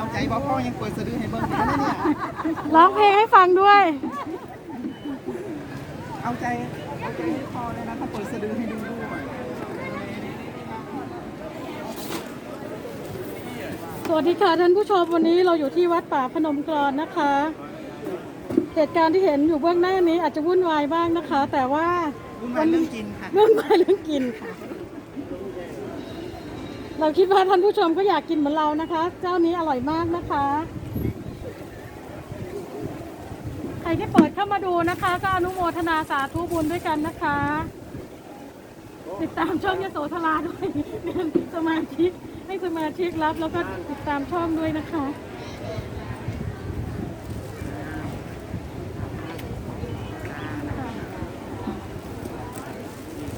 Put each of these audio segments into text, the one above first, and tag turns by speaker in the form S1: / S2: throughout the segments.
S1: เอาใจบ่พ่อยังเปิดสะดือให้เบิ่งอยู่นะเนี่ย
S2: ร้องเพลงให้ฟังด้วย
S1: เอาใจเอาใจให้พ่อเลยนะถ้าเปิดสะดือให้ดูด้วย
S2: สวัสดีค่ะท่านผู้ชมวันนี้เราอยู่ที่วัดป่าพนมกรอนนะคะ เหตุการณ์ที่เห็นอยู่เบื้องหน้านี้อาจจะวุ่นวายบ้างนะคะ แต่ว่า
S1: วุ่นวายเรื่องกินค่ะ
S2: เรื่องวายเรื่องกินค่ะ เราคิดว่าท่านผู้ชมก็อยากกินเหมือนเรานะคะ เจ้านี้อร่อยมากนะคะ ใครที่เปิดเข้ามาดูนะคะ ก็อนุโมทนาสาธุบุญด้วยกันนะคะ ติดตามช่องยโสธราด้วยเรียนสมาชิกให้สมาชิกรับ แล้วก็ติดตามช่องด้วยนะคะ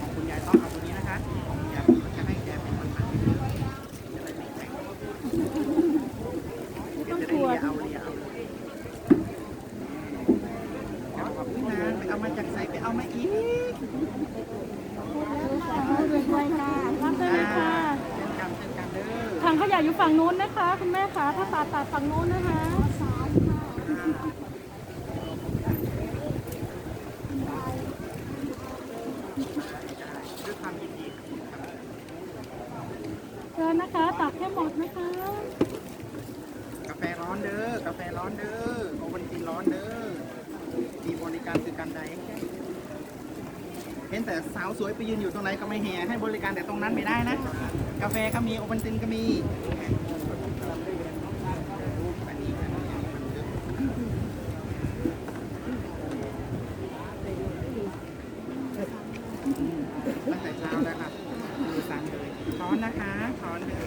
S1: ของคุณยายต้องเอาตัวนี้นะคะของคุณยายจะให้แกเป็นคนทำเดี๋ยวจะได้ไม่แข็ง
S2: ไม่
S1: เดี๋
S2: ต้
S1: ย
S2: อ
S1: ว
S2: ง
S1: จะ
S2: ก
S1: ได้
S2: ลัว
S1: เลียเอาเลียเอาเอาขอบคุณนะไปเอามาจากไหนไปเอามาอีก
S2: รับได้เลยค่ะ
S1: เช่นกันเช่นกันเด้อ
S2: ถังขยะอยู่ฝั่งนู้นนะคะ คุณแม่คะถ้า ตัดตัดฝั่งโน้นนะคะ
S1: ด้วยความยินดีครับ
S2: เชิญนะคะตักแค่หมดนะคะ
S1: กาแฟร้อนเด้อ กาแฟร้อนเด้อโอวัลตินร้อนเด้อ มีบริการคือกันใดเห็นแต่สาวสวยไปยืนอยู่ตรงไหนก็ไม่แห่ให้บริการแต่ตรงนั้นไม่ได้นะ กาแฟก็มีโอวัลตินก็มีอันนี้อันนี้ตั้งแต่เช้าแล้วครับมือสั่นเลยช้อนนะคะช้อนเลย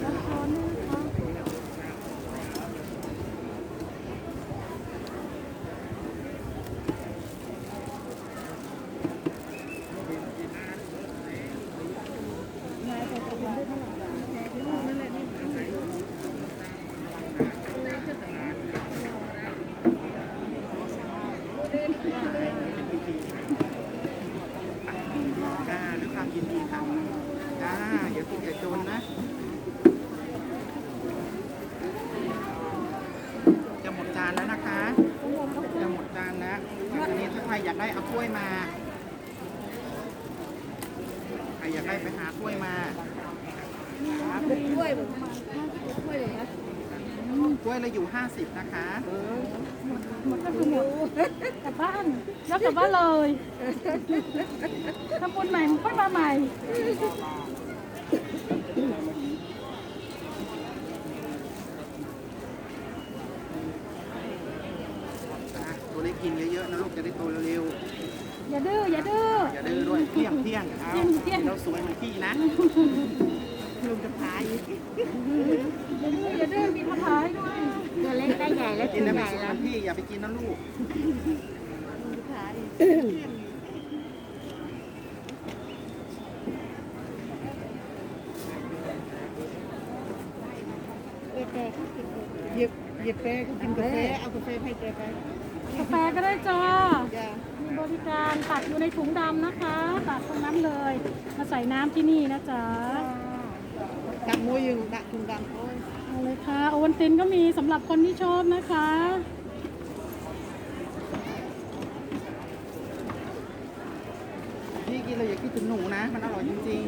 S1: จ้าด้วยความยินดีค่ะจ้าอย่าพูดอย่าจนนะ จะหมดจานแล้วนะคะ จะหมดจานแล้วอันนี้ถ้าใครอยากได้เอาถ้วยมาใครอยากได้ไปหาถ้วยมาครับ
S3: ถ้วยแบบถ้วยเลยนะ
S1: ถ้วยละอยู่50นะคะ
S2: หมดก็คือหมดกลับบ้านแล้วกลับบ้านเลยทำบุญใหม่มันค่อยมาใหม่
S1: จ้าตัวเล็กกินเยอะๆนะลูกจะได้โตเร็ว
S2: อย่าดื้ ออย่าดื้อ
S1: ๆอย่าดื้อด้วยเที่ยงเที่ยงเอา
S2: เที่ยงเที่ยง
S1: เราสวยเหมือนพี่นะลุงจะพาอีก
S2: อย่าดื้อมีคาถาให้ด้วย
S3: ตัวเล็กได้ใหญ่แล้ว
S1: กิ
S3: กิ
S1: น
S3: น
S1: แล้ว
S3: ให
S1: ไม่
S3: ญ่
S1: สวยเห
S3: แล้
S1: มื
S3: ว
S1: อนพี่อย่าไปกินนะลูก
S3: หยิบหยิบไปก็กินกาแฟเอากาแฟให้แกไป
S2: กาแฟก็ได้จ้า
S3: จ้า
S2: มีบริการตักอยู่ในถุงดำนะคะ ตักตรงนั้นเลย มาใส่น้ำที่นี่นะจ๊ะ
S3: ดักมวยยังดักถุงดำโอ้ย
S2: เอาเลยค่ะ โอวันตินก็มีสำหรับคนที่ชอบนะคะ
S1: พี่กินเลยอย่าคิดถึงหนูนะ มันอร่อยจริง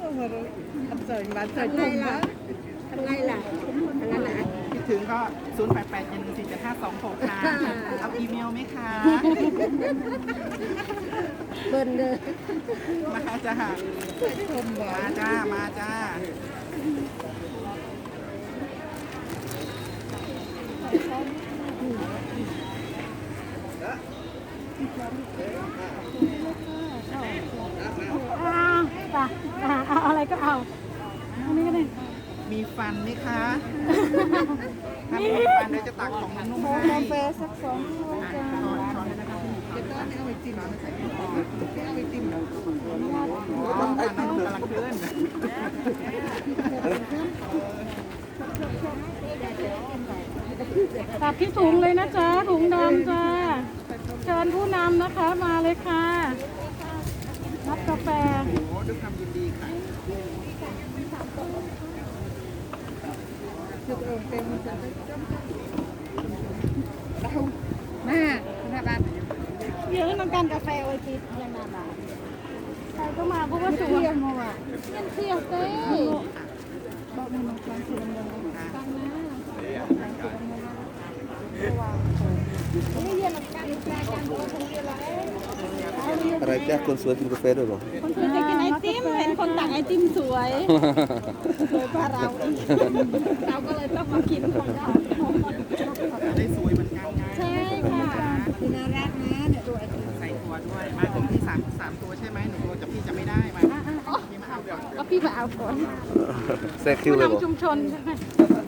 S3: โอ้โหอันเสยมาเสยจุ่มมาทำไงล่ะทำไงล่ะ
S1: ๆคิด ถึงก็ 0 8 8 1 4 7 5 2 6 ค่ะ เอาอีเมลไหมคะ
S3: เบิ้ลเลย
S1: มาจ้า
S3: ชมบ่อ
S1: มาจ้า มาจ้า
S2: อ่าจ้ะอ่าเอาอะไรก็เอา อันนี้ก็ได้
S1: มีฟันไหมคะถ้าไม่มีฟันเดี๋ยวจะตักของนุ่มๆให้
S3: กาแฟสักสองถ้วย
S1: อะ
S3: จ้า
S1: ช้อนช้อนเลยนะคะพี่
S3: จะต้องเอาไปจิ้ม
S1: ช้อนใส่ให้พอ
S3: เอาไปจิ้ม
S1: ต้องการน้ำกำลังขึ้น
S2: ตักที่ถุงเลยนะจ๊ะถุงดำจ้าเชิญผู้นำนะคะมาเลยค่ะรับกาแฟ
S1: โอ้ด้วยความยินดีค่ะ
S3: คือเออเต็มจะเรามาธนาบัตร
S2: เยอะน้ำกันกาแฟโอจิตยังนาบาใครก็มาเพราะว่าสวย
S3: เที่ยวมาว่ะ
S2: เงินเที่ยเต้บอกมันมาการสุดเลยกันนะนี่เรียนการแปลการตัวคนเดียวแล้ว
S4: อะไรจ้าคนสวยกินกาแฟด้วยเหรอ
S2: คนสวยกินไอติมเห็น คนตักไอติมสวยสวยกว่าเราเราก็เลยต้องมากินของเรา
S1: จะได้สวยเหมือนกันไง
S2: ใช่ค่ะ
S3: คือน่ารักนะเนี่ยตัวไอ้ตัว
S1: ใส่ตัวด้วยมาถึงที่สามสามตัวใช่ไหมหนึ่งตัวจะพี่จะไม่ได้มาพี่มาเอาก่อน
S2: ก็พี่มาเอาก่อน
S4: แซงคิว
S2: ผู้
S4: เลยเหรอนำ
S2: ชุมชนใช่ไหม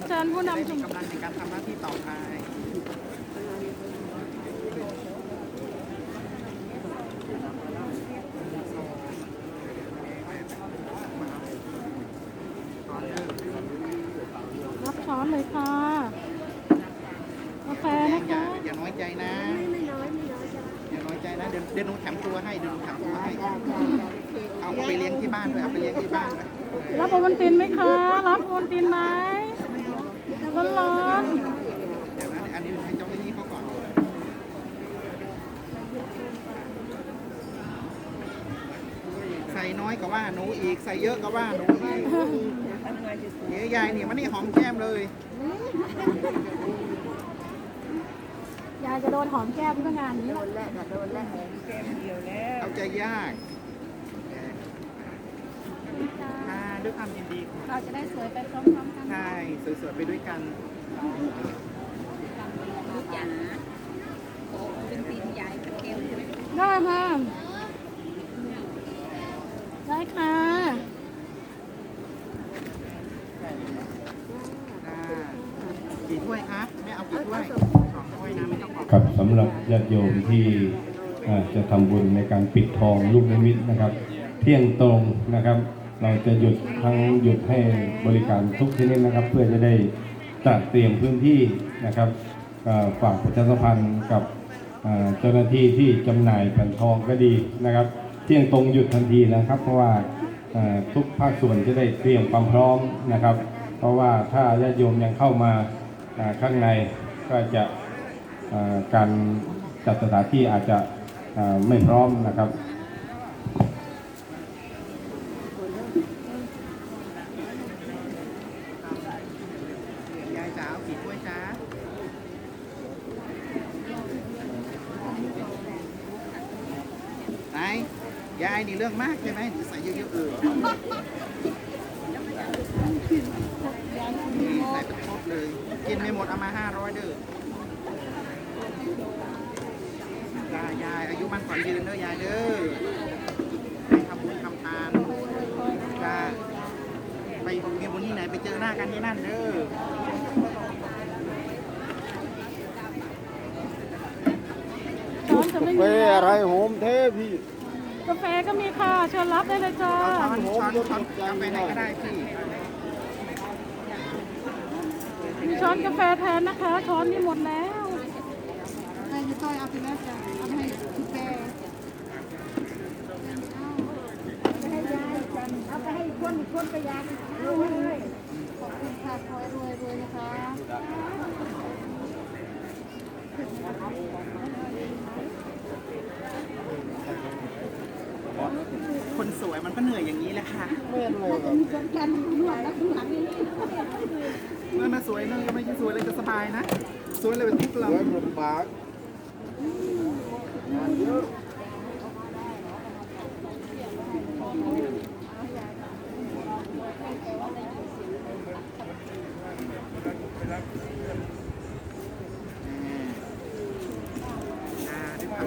S2: เชิญผู้
S1: ได้
S2: นำชุ
S1: มี
S2: มชน
S1: กำลังในการทำหน้าที่ต่อไปตอนนี้
S2: รับช้อนเลย ค่ะกาแฟ
S1: อ
S2: นะ
S1: ย่า
S2: คะ
S1: อย่าน้อยใจนะ
S3: ไม่น้อยไม่น้อยจ้ะ
S1: อย่าน้อยใจนะ เดี๋ยวเดี๋ยวหนูแถมตัวให้เดี๋ยวหนูแถมตัวให้เอาไปเลี้ยงที่บ้านด้วยเอาไปเลี้ยงที่บ้านด้วย
S2: รับโอวันตินไหมคะ รับโอวันตินไหมร้อน
S1: เดี๋ยวนะอันนี้หนูให้เจ้าหน้าที่เขาก่อน ใส่น้อยก็ว่าหนูอีก ใส่เยอะก็ว่าหนูอีกเดี๋ยวยายนี่มันนี่หอมแก้มเลย
S2: ๆ ยายจะโดนหอมแก้มเพื่องานนี้
S3: โดนแล้วน่ะโดนแล้วแก้มเดียวแล้ว
S1: เอาใจยากค่ะด้วยความยินดี
S2: เราจะได้สวยไปพร้อมๆกัน
S1: ใช่สวยๆไปด้วยกัน
S3: จ๋าโอ้เป็นตีนใหญ่เป็นเกลใช่ไหม
S2: ได้ค่ะได้ค่ะ
S1: อ่า กี่ถ้วยคะไม่เอากี่ถ้วยสองถ้วยนะไม่ต้องบอก
S5: ครับสำหรับญาติโยมที่อ่าจะทำบุญในการปิดทองลูกนิมิตนะครับ เที่ยงตรงนะครับ เราจะหยุดทั้งหยุดให้บริการทุกชนิดนะครับ เพื่อจะได้จัดเตรียมพื้นที่นะครับอ่าฝากประชาสัมพันธ์กับอ่าเจ้าหน้าที่ที่จำหน่ายแผ่นทองก็ดีนะครับ เที่ยงตรงหยุดทันทีนะครับ เพราะว่าอ่าทุกภาคส่วนจะได้เตรียมความพร้อมนะครับ เพราะว่าถ้าญาติโยมยังเข้ามา ข้างในก็จะการจัดสถานที่อาจจะไม่พร้อมนะครับ
S1: ยายจ๋าเอากี่ถ้วยจ้าไหนยายนี่เรื่องมากใช่ไหมใส่เยอะๆเออใส่เป็นครบเลย กินไม่หมดเอามาห้าร้อยเด้อยายยายอายุมันขวัญยืนเด้อยายเด้อไปทำบุญทำทานจ้าไปมีบุญที่ไหนไปเจอหน้ากันที่นั่นเด้อ
S2: ช้อนจะไม่
S4: เฟ
S2: มีแล้ว
S4: อะไรโหมเทพี่
S2: กาแฟก็มีค่ะเชิญรับได้เลยจ้า
S1: เอาช้อนช้อนช้อนกาแฟไหนก็ได้พี่
S2: มี ช้อนกาแฟแทนนะคะ ช้อนนี่หมดแล้ว
S3: ให้พี่ต้อยเอาไปแล้วจ้ะเอาให้พี่แกเอาไปให้ยายกันเอาไปให้คนคนไปยายเอาเลยขอบคุณค่ะขอให้รวยรวยนะคะ
S1: คนสวยมันก็เหนื่อยอย่างนี้แหละค่ะ
S4: ไม่เลย
S3: มีคนกันนวดแล้วข้างหลังนี่
S1: เมื่อมาสวยเนื่องก็ไม่ใช่สวยเลยจะสบายนะ สวยเลยเป็นทุกข์เรา
S4: ไว้ลำบาก
S1: อ่าด้วยความ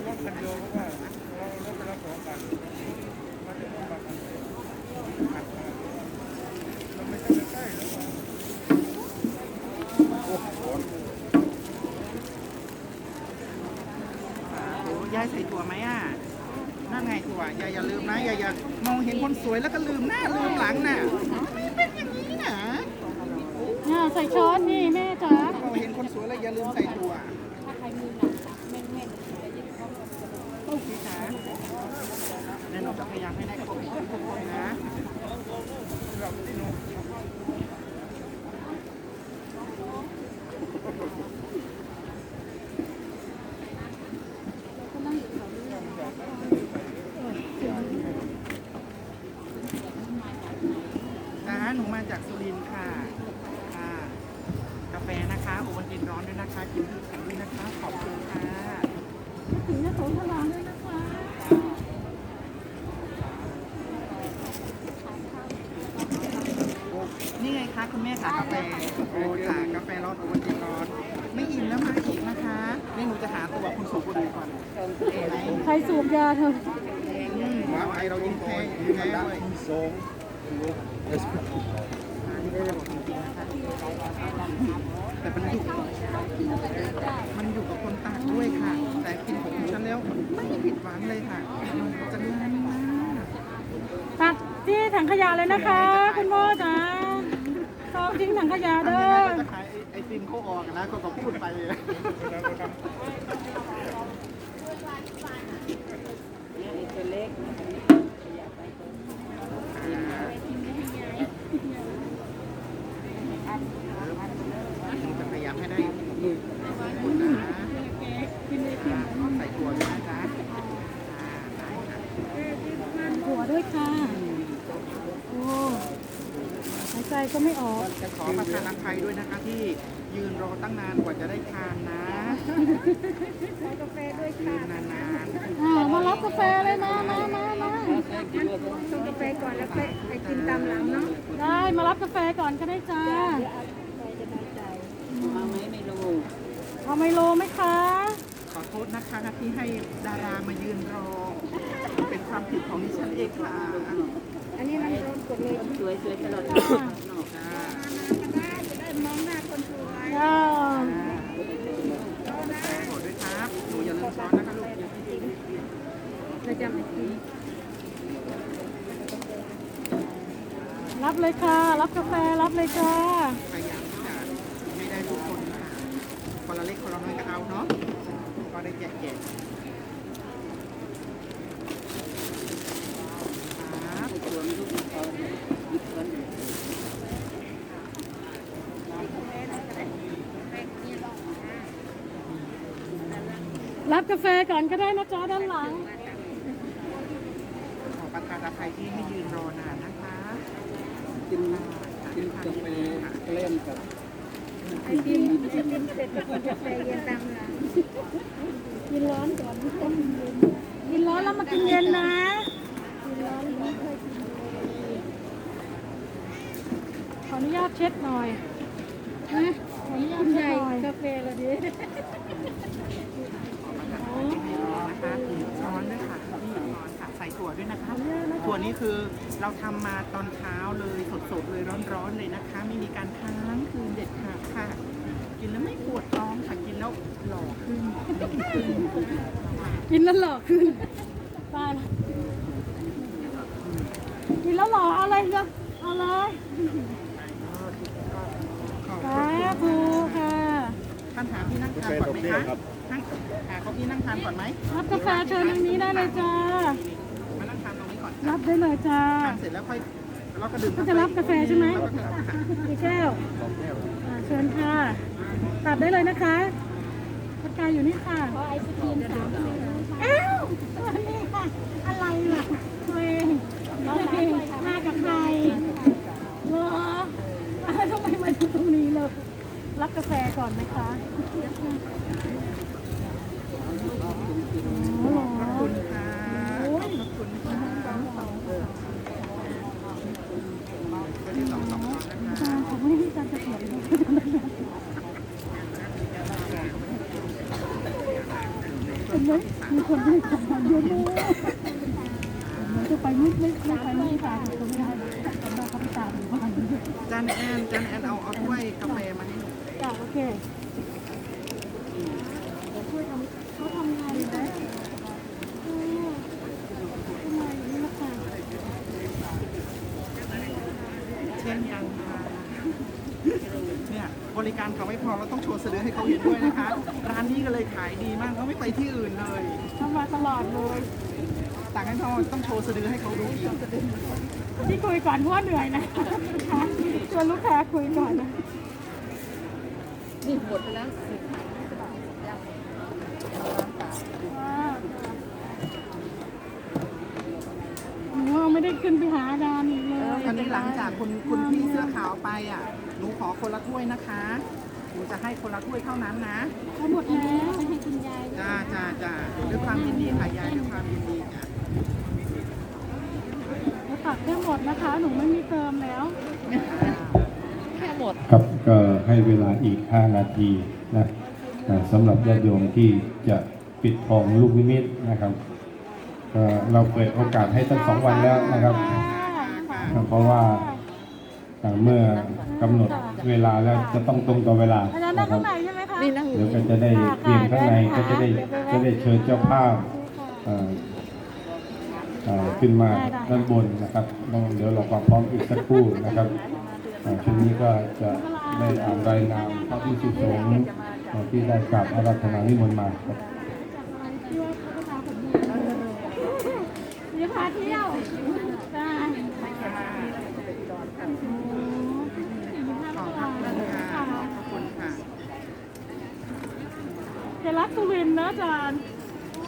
S1: โอ้ยายใส่ถั่วไหมอะ นั่น ไงถั่วยายอย่าลืมนะอย่าอย่ามองเห็นคนสวยแล้วก็ลืมหน้าลืมหลังน่ะไม่เป็นอย่างนี้นะ
S2: เนี่ยใส่ช้อนนี่แม่จ๋าม
S1: องเห็นคนสวยแล้วอย่าลืมใส่ถั่วโอเคค่ะเดี๋ยวหนูจะพยายามให้ได้ครบทุกคนนะ ย็นร้อนด้วยนะคะกินที่แข็งด้วยนะคะ ขอบคุณค่ะ
S2: ถึงยโสธราด้วยนะคะ
S1: นี่ไงคะคุณแม่ค่ะกาแฟโอ้ค่ะกาแฟร้อนโอวัลตินร้อน ไม่อิ่มแล้วมาอีกนะคะนี่หนูจะหาตัวคุณสูบบุหรี่ก่อนเอ๋ไหน
S2: ใครสูบยาเธอ
S1: อืมว้าไอเรายิงแพ้ยิงแพ้ด้วย
S4: สอง
S1: แต่มันอยู่มันอยู่กับคนตากด้วยค่ะ แต่กินของฉันแล้วไม่ผิดหวังเลยค่ะจะเล่นมาก
S2: ตักที่ถังขยะเลยนะคะ คุณพ่อจ๋าซองทิ้งถังขยะเด้อ
S1: ไอติมเขาออกนะเขาก็พูดไป จะพยายามให้ได้คุณนะใส่ตัวด้วยนะจ๊ะอ่าได้ค่ะ
S2: หัวด้วยค่ะ ใจก็ไม่ออก
S1: จะขอประทานอภัยด้วยนะคะที่ยืนรอตั้งนานกว่าจะได้ทานนะขอกาแฟด้วยค่ะนาน
S2: อ่ามารับกาแฟเลยมามามามา
S3: ส่งกาแฟก่อนแล้วไปไปกินตามหลังเนาะ
S2: ได้มารับกาแฟก่อนก็ได้จ้า
S3: เอาไหมไม่รู้
S2: เอาไมโลไหมคะ
S1: ขอโทษนะคะที่ให้ดารามายืนรอ เป็นความผิดของดิฉันเองค่ะ
S3: อันนี้มันร้อนกดเลยสวยสวยตลอด
S1: จ้า
S3: จะได้มองหน้าคนสวย
S2: จ้า
S1: ขอด้วยครับหนูอย่าลืมช้อนนะคะลูก
S3: เราจะมากิน
S2: รับเลยค่ะ รับกาแฟ รับเลยจ้า
S1: พยายามที่จะไม่ได้ทุกคนค่ะคนละเล็กคนละน้อยก็เอาเนาะก็ได้แจกแจก รับ
S2: กาแฟก่อนก็ได้นะจ้าด้านหลัง
S1: ขอประทานอภัยที่ให้ยืนรอนานนะคะ
S4: กิน
S1: กินกาแฟ
S4: เล่นกับ
S3: ไอติมไอติมเสร็จก็กินกาแฟเย็นตามหลัง
S2: กินร้อนก่อนต้มเย็นกินร้อนแล้วมากินเย็นนะ
S3: กินร้อนไม่เคยกิน
S2: ขออนุญาตเช็ดหน่อยนะขออนุญาต
S3: คุณ
S2: เช็
S3: ให
S2: ด
S3: ญ่
S2: หน่อย
S3: กาแฟละดิ
S1: ให้รอนะคะช้อนด้วยค่ะช้อนค่ะ ใส่ ถั่วด้วยนะคะถั่วนี้คือเราทำมาตอนเช้าเลยสดๆเลยร้อนๆเลยนะคะ ไม่มีการค้างคืนเด็ดขาดค่ะ กินแล้วไม่ปวดท้องค่ะกินแล้วหล่อขึ้นดีขึ้น
S2: กินแล้วหล่อขึ้นตายละกินแล้วหล่อเอาเลยเลือกเอาเลย
S1: ขอบ
S2: สาธุค่ะ
S1: ท่านหาที่นั่งทานก่อนไหมคะนั่งหาเก้าอี้นั่งทานก่อนไหม
S2: รับกาแฟเชิญทางนี้ได้เลยจ้า
S1: มานั่งทานต รงนี้ก่อน
S2: รับได้เลยจ้า
S1: ทานเสร็จแล้วค่อยเราก็ดื่ม
S2: ก็จะรับกาแฟใช่ไหม
S1: แล้วก็กลับค่ะ
S2: กี่แก้วอ่าเชิญค่ะ ตัดได้เลยนะคะปากกาอยู่นี่ค่ะ
S3: ขอไอศครีมสามถ้วย
S2: อ้าวตัวนี้ค่ะ อะไรล่ะตัวเองตัวเองมากับใครเหรออ้าวทำไมมาอยู่ตรงนี้เลยรับกาแฟก่อนไหมคะอ๋อเหรอ
S1: ขอบคุณค่ะขอบคุณค่ะก็ที่สองสองช้อนนะคะ
S2: อาผมไม่ได้มีการจะเถียงเลยเห็นไหมมี คนที่ทำงานเยอะมากจะไปไม่ไม่ไม่ไปไม่ตามก็ไม่ได้ทำได้เขาไปตามอยู่บ้าน
S1: จานแอนจานแอนเอาเอาถ้วยกาแฟมาให้หนู
S2: จ้ะโอเคช่วยทำเขาทำงานอยู่นะเออทำไมอย่างนี้ล่ะค่ะ
S1: เช่นกันค่ะเนี่ยบริการเขาไม่พอเราต้องโชว์ สะดือให้เขาเห็นด้วยนะคะ ร้านนี้ก็เลยขายดีมากเขาไม่ไปที่อื่นเลย
S2: ทำมาตลอดเลย
S1: ต่างกันเขาต้องโชว์สะดือให้เขาดูอีก
S2: ที่คุยก่อนเพราะว่าเหนื่อยนะชวนลูกค้าคุยก่อนนะ
S3: นี่หมดไปแล้ว
S2: หนูไม่ได้ขึ้นไปหาอาจารย์อีกเลย
S1: ตอนนี้หลังจากคุณคุณพี่เสื้อขาวไปอะ หนูขอคนละถ้วยนะคะ หนูจะให้คนละถ้วยเท่านั้นนะ
S2: ทั้งหมดแล้ว
S3: ไปให้คุณยาย
S1: จ้าจ้าจ้าด้วยความยินดีค่ะยายด้วยความยินดีจ้ะ
S2: แล้วตักได้หมดนะคะ หนูไม่มีเติมแล้ว
S5: ครับก็ให้เวลาอีก 5 นาทีนะนะสำหรับญาติโยมที่จะปิดทองลูกนิมิตนะครับก็เราเปิดโอกาสให้ตั้งสองวันแล้วนะครับเพราะว่าอ่าเมื่อกำหนด เวลาแล้วจะต้องตรงต่อเวลา
S2: อาจารย์นั่
S5: นะ
S2: ง
S5: ครั
S2: ข้า
S5: บ
S2: งในใช่ไหมคะ
S3: นี่นั่ง
S5: เดี๋ยวก็จะได้เตรียมข้างในก็จะได้จะได้เชิญเจ้าภาพเอ่อเอ่อขึ้นมาด้านบนนะครับต้องเดี๋ยวเราความพร้อมอีกสักครู่นะครับอ่าช่วงนี้ก็จะได้อ่านรายนามพระพิสุสงฆ์เอ่อที่ได้กราบอาราธนานิมนต์มาครับ
S2: เดี๋ยวพาเที่ยวได้
S1: ขอบคุณค่ะขอบคุณค่ะ
S2: จะ รักสุรินทร์นะอาจารย์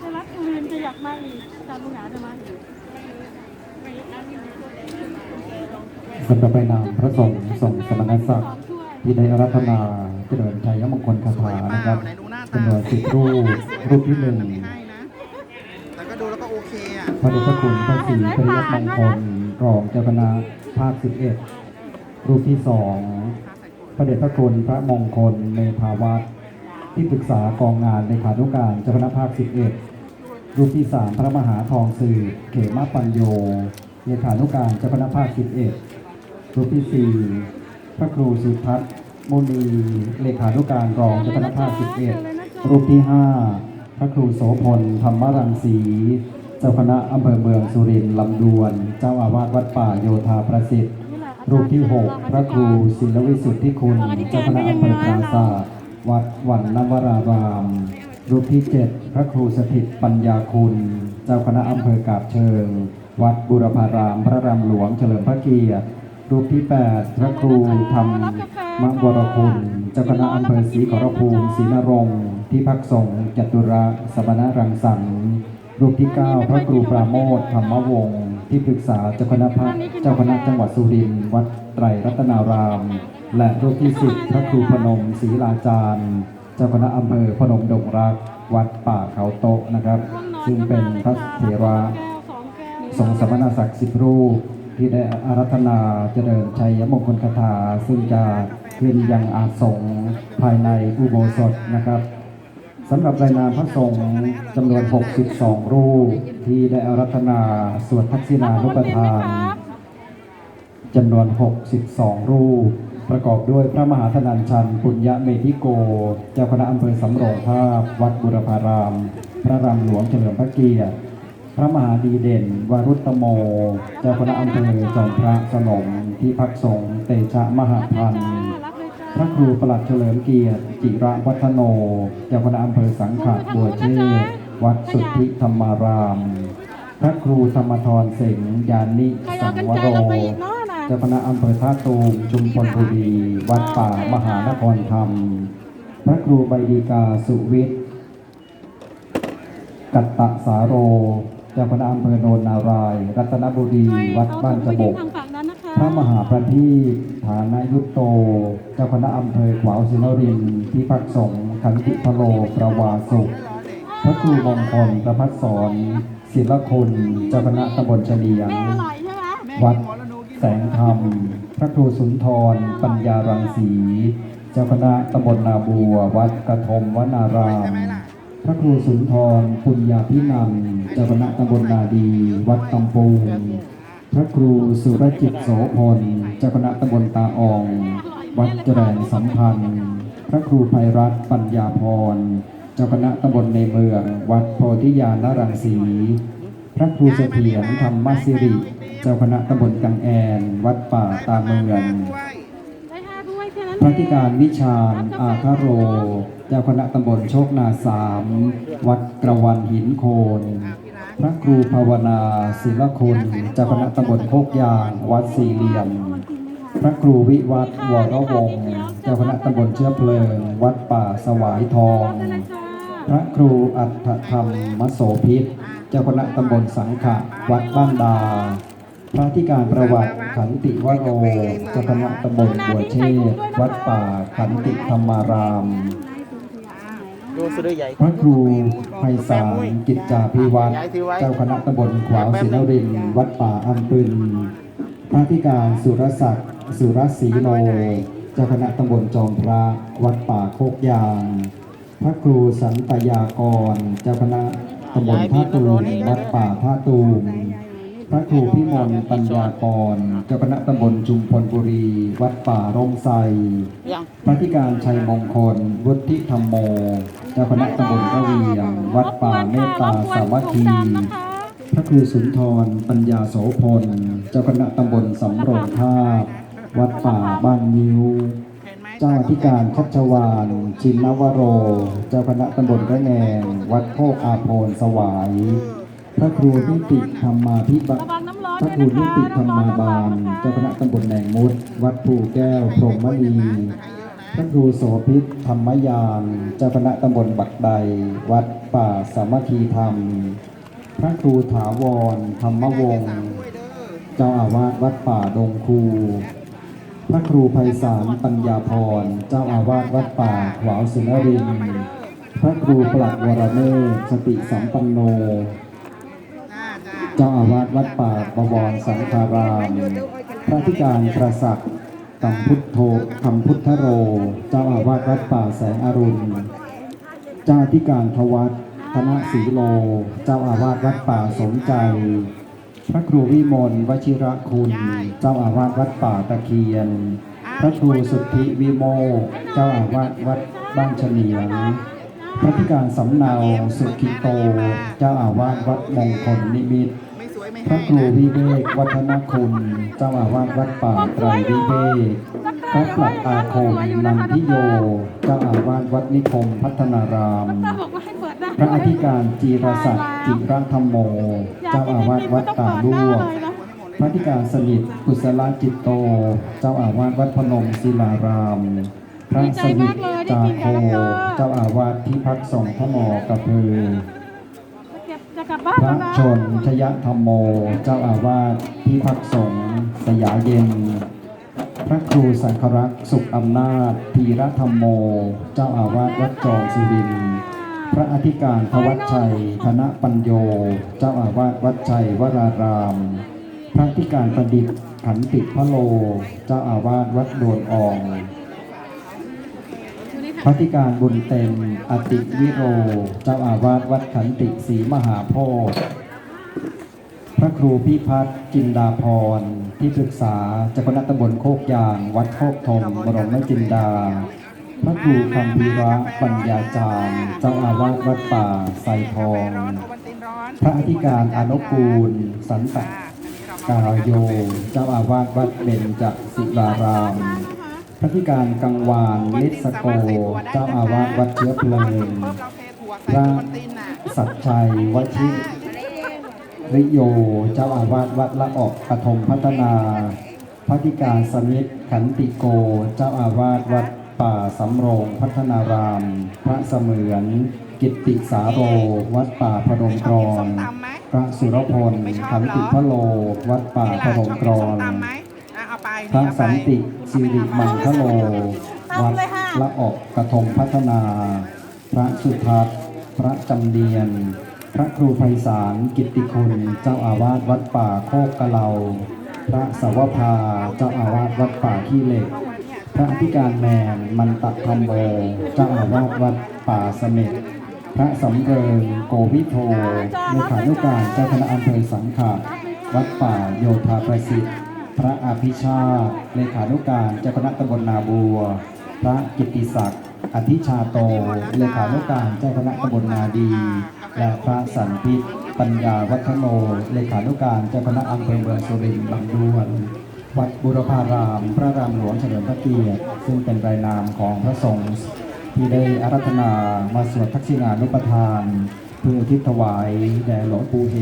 S2: จะรักสุรินทร์จะอยากมาอีกอาจารย์ลุงหนาจะมาอีก
S6: สำหรับไปนามพระสงฆ์ทรงสมณศักดิ์ที่ได้อารัธนาเจริญชัยมงคลคาถานะครับจำนวนสิบรูปรูปที่หนึ่ง
S1: ไม่ให้นะแต่ก็ดูแล้วก็โอเคอะ
S6: พระเดชพระคุณพระศรีปริยัติมงคลรองเจ้าคณะภาคสิบเอ็ดรูปที่สองพระเดชพระคุณพระมงคลเมภาวัตร ที่ปรึกษากองงานในขานุการเจ้าคณะภาคสิบเอ็ดรูปที่สามพระมหาทองสื่อเขมาปัญโยเลขานุการเจ้าคณะภาคสิบเอ็ดรูปที่สี่พระครูสุทัศน์มุนีเลขานุการรองเจ้าคณะภาคสิบเอ็ดรูปที่ห้าพระครูโสพลธรรมรังสีเจ้าคณะอำเภอเมืองสุรินทร์ลำดวน เจ้าอาวาสวัดป่าโยธาประสิทธิ์ รูปที่หกพระครูศิลวิสุทธิคุณ เจ้าคณะอำเภอปราสาท วัดวันนวราราม รูปที่เจ็ดพระครูสถิตปัญญาคุณ เจ้าคณะอำเภอกาบเชิง วัดบุรพาราม พระรามหลวงเฉลิมพระเกียรติ รูปที่ 8 พระครูธรรมมวรคุณ เจ้าคณะอำเภอศรีขอรภูมิศรีนรงค์ที่พักสงฆ์จตุระสมณรังสรรค์รูปที่ 9 พระครูปราโมทธรรมวงศ์ที่ปรึกษาเจ้าคณะพระเจ้าคณะจังหวัดสุรินทร์วัดไตรรัตนาราม และรูปที่10พระครูพนมศรีลาจารย์ เจ้าคณะอำเภอพนมดงรัก วัดป่าเขาโตะนะครับ ซึ่งเป็นพระเถระ
S2: สงแก้ว
S6: ทรงสมณศักดิ์สิบรูปที่ได้อารัธนาเจริญชัยมงคลคาถา ซึ่งจะขึ้นยังอาสงภายในอุโบสถนะครับสำหรับรายนามพระสงฆ์จำนวน 62 รูป ที่ได้อารัธนาสวดทักษิณานุปทานจำนวน 62 รูป ประกอบด้วยพระมหาธนัญชันปุญญเมธิโก เจ้าคณะอำเภอสำโรงทาบวัดบุรพาราม พระรามหลวงเฉลิมพระเกียรติ พระมหาดีเด่นวารุตโม เจ้าคณะอำเภอจอมพระสนมที่พักสงฆ์เตชะมหาพันธ์พระครูประหลัดเฉลิมเกียรติ จิระวัฒโน เจ้าคณะอำเภอสังขะบัวเชษวัดสุทธิธรรมาราม พระครูธรรมทรเสงยานิสังวโร
S2: เราไปอีกเนาะนะ
S6: เจ้าคณะอำเภอท่าตูมชุมพลบุรีวัดป่ามหานครธรรม พระครูใบดีกาสุวิทย์กัตตะสาโร เจ้าคณะอำเภอโนนนารายณ์รัตนบุรีวัดบ้านจบก
S2: ทางฝั่งนั้นนะคะ
S6: พระมหาประทีปฐานายุตโต เจ้าคณะอำเภอขวาวสินรินทร์ที่พักสงฆ์ขันติพโลประวาสุขพระครูมงคลประพัฒสอนศิลคุณเจ้าคณะตำบลเฉลียง
S2: แม่อร่อยใช่ไหม
S6: วัด แสงธรรม พระครูสุนทร ปัญญารังสี เจ้าคณะตำบลนาบัว วัดกระทมวนาราม พระครูสุนทรปุญญาพินันเจ้าคณะตำบลนาดี วัดตำปูพระครูสุรจิตโสพล เจ้าคณะตำบลตาออง วัดเจริญสัมพันธ์ พระครูภัยรัตน์ปัญญาพร เจ้าคณะตำบลในเมือง วัดโพธิญาณรังสี พระครูเสถียรธรรมสิริ เจ้าคณะตำบลกังแอน วัดป่าตาเมืองพระธิการวิชาญอาคาโร เจ้าคณะตำบลโชคนาสาม วัดกระวันหินโคน พระครูภาวนาศิลคุณเจ้าคณะตำบลโคกยาง วัดสี่เหลี่ยม พระครูวิวัฒน์วรวงศ์เจ้าคณะตำบลเชื้อเพลิง วัดป่าสวายทอง พระครูอัฏฐธรรมมโสพิษ เจ้าคณะตำบลสังขะ วัดบ้านดา พระที่การประวัติขันติวโรเจ้าคณะตำบลบัวเชษวัดป่าขันติธรรมาราม พระครูไพศาลกิจจาภิวัตรเจ้าคณะตำบลขวาวศรีนรินวัดป่าอัมปึนพระธิการสุรศักดิ์สุรศรีโลเจ้าคณะตำบลจอมพระวัดป่าโคกยาง พระครูสันตยากร เจ้าคณะตำบลท่าตูมวัดป่าท่าตูม พระครูพิมลปัญญากรเจ้าคณะตำบลจุมพลบุรี วัดป่าร่มไทร
S1: ยัง
S6: พระธิการชัยมงคล วุฒิธรรมโม เจ้าคณะตำบลระเวียง วัดป่าเมตตาสามัคคีพระครูสุนทรปัญญาโสพล เจ้าคณะตำบลสำโรงทาบวัดป่าบ้านยิ้ว
S1: เห็นไหม
S6: เจ้าอธิการคัชวานชินนวโร เจ้าคณะตำบลระแงง วัดโคกอาโพนสวาย พระครูนิติธรรมาภิบา
S2: ระวังน้ำร้อน
S6: พระ
S2: ด้วย
S6: ครู
S2: นะ
S6: นิ
S2: คะ
S6: ติธรรมาบาลเจ้าคณะตำบลแหนงมุดวัดภูแก้วพรหมณีพระครูโสภิตธรรมยานเจ้าคณะตำบลบักใด วัดป่าสามัคคีธรรม พระครูถาวรธรรมวงศ์เจ้าอาวาสวัดป่าดงคู พระครูไพศาลปัญญาพรเจ้าอาวาสวัดป่าขวาวสุนรินทร์พระครูปลัดวรเมศสติสัมปันโน
S1: จ้าจ้า
S6: เจ้าอาวาสวัดป่าบวรสังฆาราม พระธิการประศักดิ์คำพุทโธคำพุทธโร เจ้าอาวาสวัดป่าแสงอรุณ เจ้าธิการทวัฒน์คณะศรีโล เจ้าอาวาสวัดป่าสมใจ พระครูวิมลวชิระคุณ เจ้าอาวาสวัดป่าตะเคียน พระครูสุทธิวิโมกข์เจ้าอาวาสวัดบ้านเฉนียงพระธิการสำเนาสุขิโต เจ้าอาวาสวัดมงคลนิมิตร พระครูวิเวกวัฒนคุณเจ้าอาวาสวัดป่าไตรวิเวกพระปลัดอาคมนันทิโยเจ้าอาวาสวัดนิคมพัฒนาราม พระอธิการจีรศักดิ์จิรธรรมโม เจ้าอาวาสวัดตาลวกพระอธิการสนิทกุศลจิตโต เจ้าอาวาสวัดพนมศิลาราม พระสนิทจาโคเจ้าอาวาสที่พักสงพระหมอกระพือ
S2: กลับบ้าน
S6: พระ
S2: แล้วนะ
S6: ชนชยธรรมโม เจ้าอาวาสที่พักสงฆ์สยาเย็น พระครูสังครักษ์สุขอำนาจธีรธรรมโม เจ้าอาวาสวัดจอมสุรินทร์พระอธิการทวัชชัยคณะปัญโย เจ้าอาวาสวัดชัยวราราม พระอธิการประดิษฐ์ขันติพะโล เจ้าอาวาสวัดโดนออง พระธิการบุญเต็มอติวิโร เจ้าอาวาสวัดขันติศรีมหาโพธิ์พระครูพิพัฒน์จินดาพร ที่ปรึกษาเจ้าคณะตำบลโคกยาง วัดโคกธงบรมจินดา พระครูคำพีระปัญญาจารย์ เจ้าอาวาสวัดป่าไทรทอง พระอธิการอนุกูล สันตกาโย เจ้าอาวาสวัดเบญจศิลาราม พระธิการกังวานลิศโกเจ้าอาวาสวัดเชื้อเพลิง
S1: ปุ๊บเราเทถั่วใส่
S6: พระ
S1: โอวันตินน่ะ
S6: สัจชัยวชิริโย เจ้าอาวาสวัดละออกปฐมพัฒนาพระธิการสมิทธขันติโก เจ้าอาวาสวัดป่าสำโรงพัฒนาราม พระเสมือน กิตติสาโร วัดป่าพนมกรอน
S1: ส้มตำไหม
S6: พระสุรพลขันติพะโล วัดป่าพนมกรอน
S1: ส้มตำไหมอะเอาไป
S6: พระ
S1: เอาไป
S6: สันติ สิริมังคโลวัดละออกกระทงพัฒนา พระสุทัศน์พระจำเนียน พระครูไพศาลกิตติคุณ เจ้าอาวาสวัดป่าโคกกะเหลา พระสวภาเจ้าอาวาสวัดป่าขี้เหล็ก พระอธิการแมนมันตะธรรมโมเจ้าอาวาสวัดป่าเสม็ดพระสำเริงโกวิโทเลขานุการเจ้าคณะอำเภอสังขะวัดป่าโยธาประสิทธิ์ พระอภิชาติเลขานุการเจ้าคณะตำบลนาบัว พระกิติศักดิ์อธิชาโตเลขานุการเจ้าคณะตำบลนาดี และพระสันพิปัญญาวัฒโนเลขานุการเจ้าคณะอำเภอเมืองสุรินทร์ลำดวนวัดบุรพาราม พระรามหลวงเฉลิมพระเกียรติซึ่งเป็นรายนามของพระสงฆ์ที่ได้อารัธนามาสวดทักษิณานุปทาน เพื่อทิศถวายแด่หลวงปู่เห